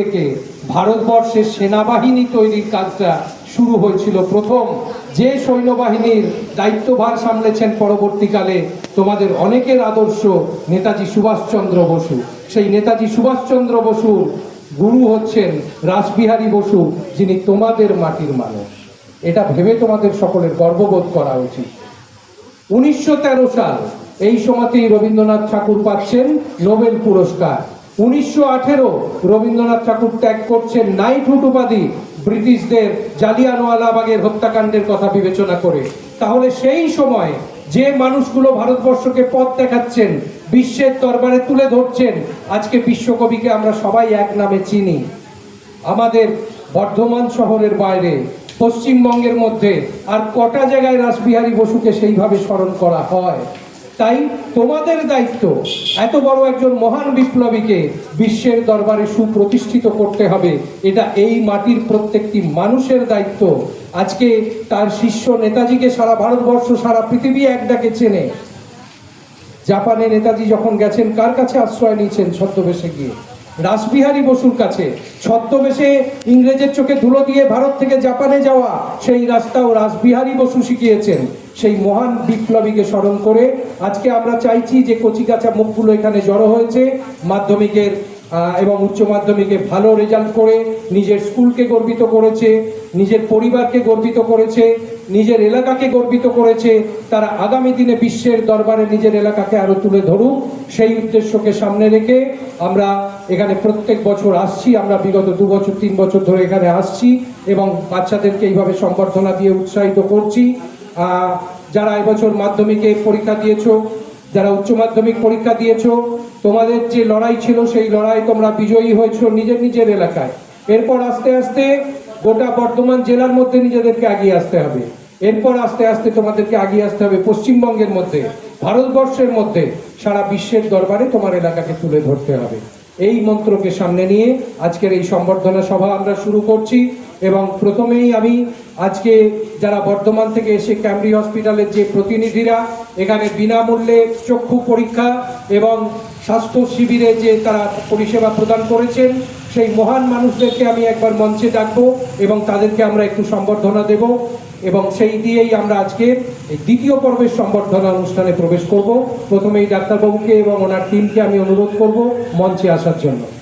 থেকে ভারতবর্ষের সেনাবাহিনী তৈরির কাজটা শুরু হয়েছিল প্রথম। যে সৈন্যবাহিনীর দায়িত্বভার সামলেছেন পরবর্তীকালে তোমাদের অনেকের আদর্শ নেতাজি সুভাষচন্দ্র বসু। সেই নেতাজি সুভাষচন্দ্র বসুর গুরু হচ্ছেন রাসবিহারী বসু, যিনি তোমাদের মাটির মানুষ। এটা ভেবে তোমাদের সকলের গর্ববোধ করা উচিত। উনিশশো তেরো সাল এই সময়তেই রবীন্দ্রনাথ ঠাকুর পাচ্ছেন নোবেল পুরস্কার। উনিশশো আঠেরো রবীন্দ্রনাথ ঠাকুর ত্যাগ করছেন নাইটহুড উপাধি ব্রিটিশদের জালিয়ানওয়ালাবাগের হত্যাকাণ্ডের কথা বিবেচনা করে। তাহলে সেই সময় যে মানুষগুলো ভারতবর্ষকে পথ দেখাচ্ছেন, বিশ্বের দরবারে তুলে ধরছেন, আজকে বিশ্বকবিকে আমরা সবাই এক নামে চিনি। আমাদের বর্ধমান শহরের বাইরে, পশ্চিমবঙ্গের মধ্যে আর কটা জায়গায় রাসবিহারী বসুকে সেইভাবে স্মরণ করা হয়? তাই তোমাদের দায়িত্ব। এত বড় একজন মহান বিপ্লবীকে বিশ্বের দরবারে সুপ্রতিষ্ঠিত করতে হবে। এটা এই মাটির প্রত্যেকটি মানুষের দায়িত্ব। আজকে তার শিষ্য নেতাজিকে সারা ভারতবর্ষ, সারা পৃথিবী এক ডাকে চেনে। জাপানে নেতাজি যখন গেছেন, কার কাছে আশ্রয় নিয়েছেন ছদ্মবেশে গিয়ে? রাসবিহারী বসুর কাছে। ছদ্মবেশে ইংরেজের চোখে ধুলো দিয়ে ভারত থেকে জাপানে যাওয়া সেই রাস্তাও রাসবিহারী বসু শিখিয়েছেন। সেই মহান বিপ্লবীকে স্মরণ করে আজকে আমরা চাইছি যে কচিকাচা মুখগুলো এখানে জড়ো হয়েছে, মাধ্যমিকের এবং উচ্চ মাধ্যমিকে ভালো রেজাল্ট করে নিজের স্কুলকে গর্বিত করেছে, নিজের পরিবারকে গর্বিত করেছে নিজের এলাকাকে গর্বিত করেছে, তারা আগামী দিনে বিশ্বের দরবারে নিজের এলাকাকে আরও তুলে ধরুক, সেই উদ্দেশ্যকে সামনে রেখে আমরা এখানে প্রত্যেক বছর আসছি, আমরা বিগত দু বছর, তিন বছর ধরে এখানে আসছি এবং বাচ্চাদেরকে এইভাবে সম্বর্ধনা দিয়ে উৎসাহিত করছি। যারা এবছর মাধ্যমিকে পরীক্ষা দিয়েছ, যারা উচ্চ মাধ্যমিক পরীক্ষা দিয়েছ, তোমাদের যে লড়াই ছিল, সেই লড়াই তোমরা বিজয়ী হয়েছো নিজের নিজের এলাকায়। এরপর আস্তে আস্তে গোটা বর্ধমান জেলার মধ্যে নিজেদেরকে এগিয়ে আসতে হবে। এরপর আস্তে আস্তে তোমাদেরকে এগিয়ে আসতে হবে পশ্চিমবঙ্গের মধ্যে, ভারতবর্ষের মধ্যে। সারা বিশ্বের দরবারে তোমার এলাকাকে তুলে ধরতে হবে। এই মন্ত্রকে সামনে নিয়ে আজকের এই সম্বর্ধনা সভা আমরা শুরু করছি এবং প্রথমেই আমি আজকে যারা বর্ধমান থেকে এসে ক্যামরি হসপিটালের যে প্রতিনিধিরা, এখানে বিনামূল্যে চক্ষু পরীক্ষা এবং স্বাস্থ্য শিবিরে যে তারা পরিষেবা প্রদান করেছেন, সেই মহান মানুষদেরকে আমি একবার মঞ্চে ডাকবো এবং তাদেরকে আমরা একটু সম্বর্ধনা দেব। এবং সেই দিয়েই আমরা আজকে দ্বিতীয় পর্বের সম্বর্ধনা অনুষ্ঠানে প্রবেশ করব। প্রথমেই ডাক্তারবাবুকে এবং ওনার টিমকে আমি অনুরোধ করব মঞ্চে আসার জন্য।